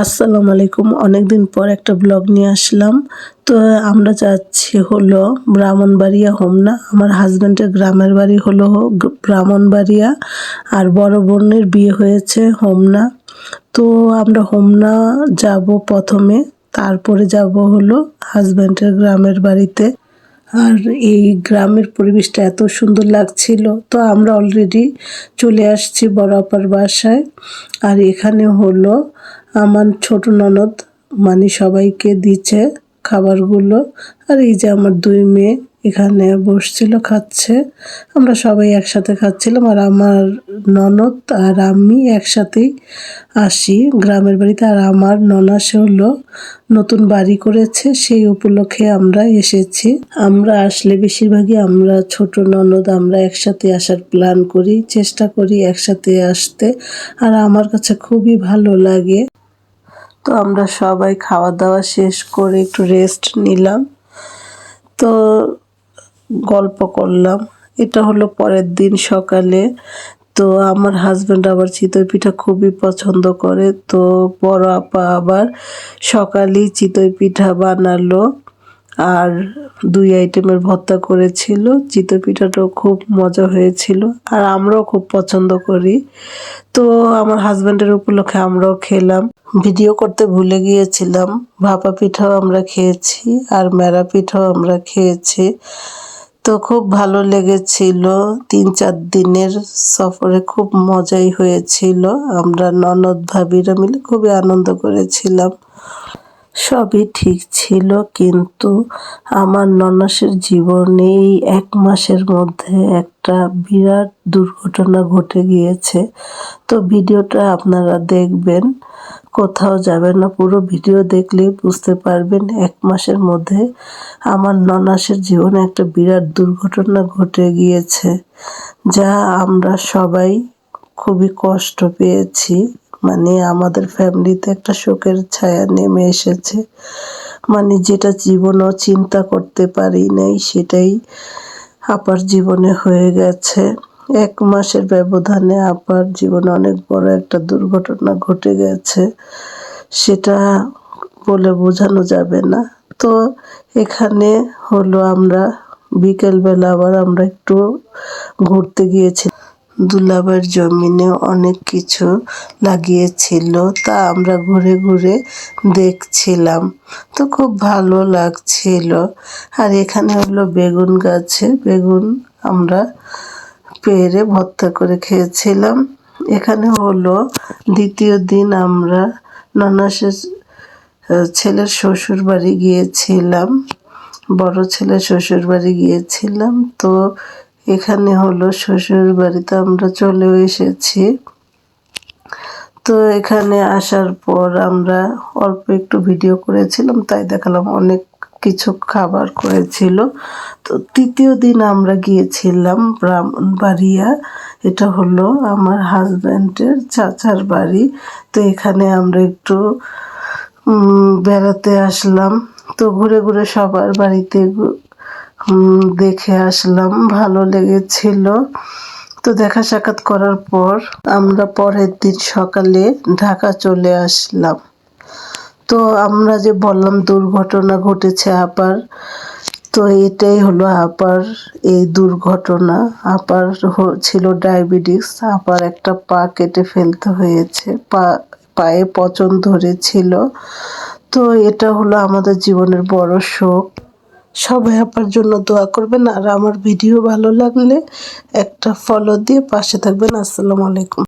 আসসালামু আলাইকুম। অনেকদিন পর একটা ব্লগ নিয়ে আসলাম। তো আমরা যাচ্ছি হলো ব্রাহ্মণবাড়িয়া হোমনা আমার হাজব্যান্ডের গ্রামের বাড়ি হলো ব্রাহ্মণবাড়িয়া। আর বড় বোনের বিয়ে হয়েছে হোমনা তো আমরা হোমনা যাব প্রথমে, তারপরে যাব হলো হাজব্যান্ডের গ্রামের বাড়িতে। আর এই গ্রামের পরিবেশটা এত সুন্দর লাগছিল। তো আমরা অলরেডি চলে আসছি বড় আপার বাসায়। আর এখানে হলো আমার ছোট ননদ মানে সবাইকে দিচ্ছে খাবারগুলো। আর এই যে আমার দুই মেয়ে এখানে বসছিল, খাচ্ছে। আমরা সবাই একসাথে খাচ্ছিলাম আর আমার ননদ আর আমি একসাথেই আসি গ্রামের বাড়িতে। আর আমার ননাসে হলো নতুন বাড়ি করেছে, সেই উপলক্ষে আমরা এসেছি। আমরা আসলে বেশিরভাগই আমরা ছোট ননদ, আমরা একসাথে আসার প্ল্যান করি, চেষ্টা করি একসাথে আসতে। আর আমার কাছে খুবই ভালো লাগে। তো আমরা সবাই খাওয়া দাওয়া শেষ করে একটু রেস্ট নিলাম। তো গল্প করলাম। এটা হলো পরের দিন সকালে। তো আমার হাজব্যান্ড আবার চিতই পিঠা খুবই পছন্দ করে। তো বড় আপা আবার সকালেই চিতই পিঠা বানালো। আর দুই আইটেমের ভর্তা করেছিল চিতই পিঠাটাও খুব মজা হয়েছিল, আর আমরাও খুব পছন্দ করি। তো আমার হাজব্যান্ডের উপলক্ষে আমরাও খেলাম। ভিডিও করতে ভুলে গিয়েছিলাম, ভাপা পিঠাও আমরা খেয়েছি আর মেরা পিঠাও আমরা খেয়েছি। তো খুব ভালো লেগেছিল, তিন চার দিনের সফরে খুব মজাই হয়েছিল। আমরা ননদ ভাবিরা মিলে খুবই আনন্দ করেছিলাম। সবই ঠিক ছিল, কিন্তু আমার ননাসের জীবনে এই এক মাসের মধ্যে একটা বিরাট দুর্ঘটনা ঘটে গিয়েছে। তো ভিডিওটা আপনারা দেখবেন, কোথাও যাবেন না, পুরো ভিডিও দেখলেই বুঝতে পারবেন এক মাসের মধ্যে আমার ননাসের জীবনে একটা বিরাট দুর্ঘটনা ঘটে গিয়েছে, যা আমরা সবাই খুবই কষ্ট পেয়েছি। মানে আমাদের ফ্যামিলিতে একটা শোকের ছায়া নেমে এসেছে। মানে যেটা জীবনও চিন্তা করতে পারি নাই, সেটাই আপার জীবনে হয়ে গেছে। এক মাসের ব্যবধানে আপার জীবনে অনেক বড় একটা দুর্ঘটনা ঘটে গেছে। সেটা বলে বোঝানো যাবে না। তো এখানে হলো আমরা, বিকেলবেলা আবার আমরা একটু ঘুরতে গিয়েছি দুলাবার জমিনে অনেক কিছু লাগিয়েছিল, তা আমরা ঘুরে ঘুরে দেখছিলাম। তো খুব ভালো লাগছিল। আর এখানে হলো বেগুন গাছে, বেগুন আমরা পেরে ভর্তা করে খেয়েছিলাম। এখানে হলো দ্বিতীয় দিন আমরা ননাসের ছেলের শ্বশুর বাড়ি গিয়েছিলাম, বড় ছেলে শ্বশুর বাড়ি গিয়েছিলাম। তো এখানে হলো শ্বশুর বাড়িতে আমরা চলেও এসেছি। তো এখানে আসার পর আমরা অল্প একটু ভিডিও করেছিলাম, তাই দেখালাম অনেক কিছু খাবার করেছিল। তো তৃতীয় দিন আমরা গিয়েছিলাম ব্রাহ্মণবাড়িয়া, এটা হলো আমার হাজব্যান্ডের চাচার বাড়ি। তো এখানে আমরা একটু বেড়াতে আসলাম। তো ঘুরে ঘুরে সবার বাড়িতে দেখে আসলাম, ভালো লেগেছিল। তো দেখা সাক্ষাৎ করার পর আমরা পরের দিন সকালে ঢাকা চলে আসলাম। তো আমরা যে বললাম দুর্ঘটনা ঘটেছে আপার, তো এটাই হলো আপার এই দুর্ঘটনা। আপার ছিল ডায়াবেটিস, আপার একটা পা কেটে ফেলতে হয়েছে, পা, পায়ে পচন ধরেছিল। তো এটা হলো আমাদের জীবনের বড় শোক। সবাই আপনার জন্য দোয়া করবেন আর আমার ভিডিও ভালো লাগলে একটা ফলো দিয়ে পাশে থাকবেন। আসসালামু আলাইকুম।